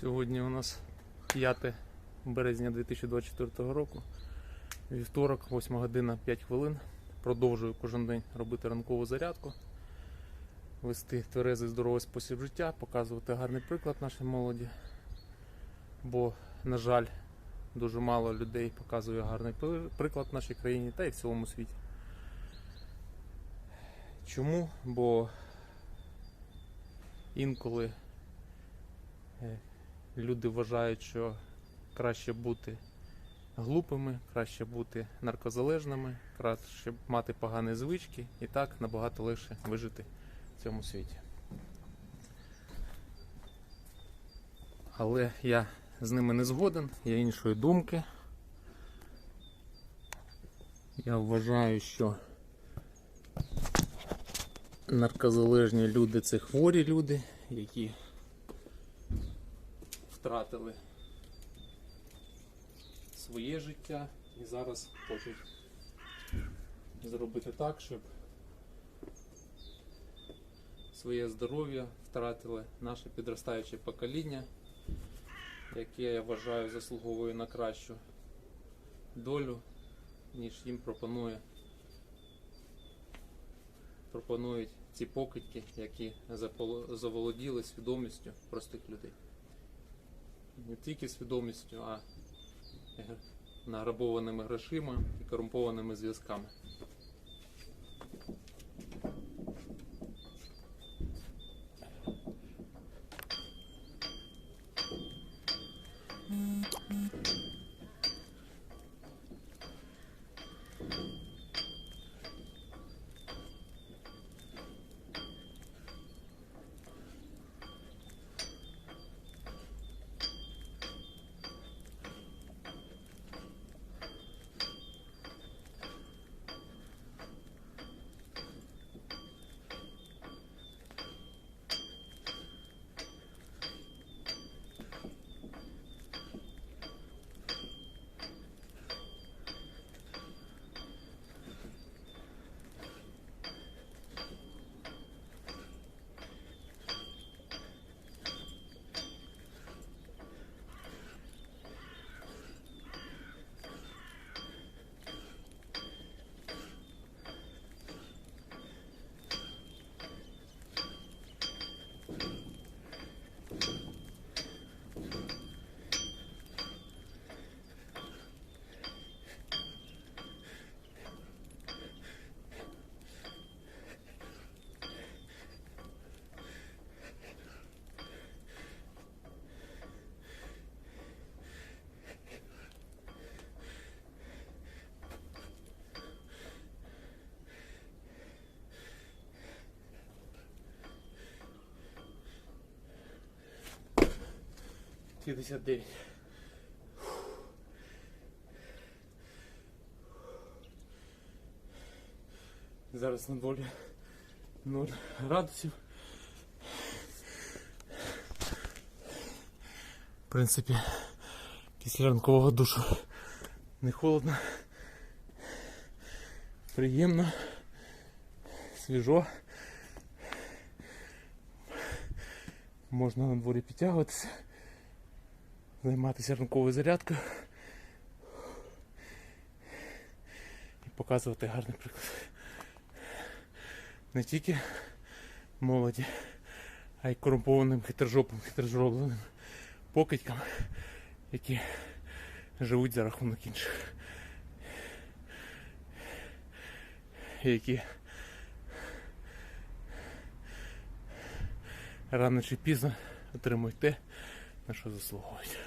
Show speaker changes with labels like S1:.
S1: Сьогодні у нас 5 березня 2024 року. Вівторок, 8 година 5 хвилин. Продовжую кожен день робити ранкову зарядку, вести тверезий здоровий спосіб життя, показувати гарний приклад нашій молоді. Бо, на жаль, дуже мало людей показує гарний приклад в нашій країні та й в цілому світі. Чому? Бо інколи е, люди вважають, що краще бути глупими, краще бути наркозалежними, краще мати погані звички і так набагато легше вижити в цьому світі. Але я з ними не згоден, я іншої думки. Я вважаю, що наркозалежні люди це хворі люди, які втратили своє життя і зараз хочуть зробити так, щоб своє здоров'я втратили наше підростаюче покоління, яке я вважаю заслуговує на кращу долю, ніж їм пропонує пропонують ці покидьки, які заволоділи свідомістю простих людей. Не тільки свідомістю, а е, награбованими грошима і корумпованими зв'язками. П'ятдесят дев'ять. Зараз на дворі 0 градусів. В принципі, після ранкового душу не холодно. Приємно, свіжо. Можна на дворі підтягуватися, займатися ранковою зарядкою і показувати гарний приклад. Не тільки молоді, а й корумпованим хитрожопим, хитрожробленим покидькам, які живуть за рахунок інших. Які рано чи пізно отримують те, на що заслуговують.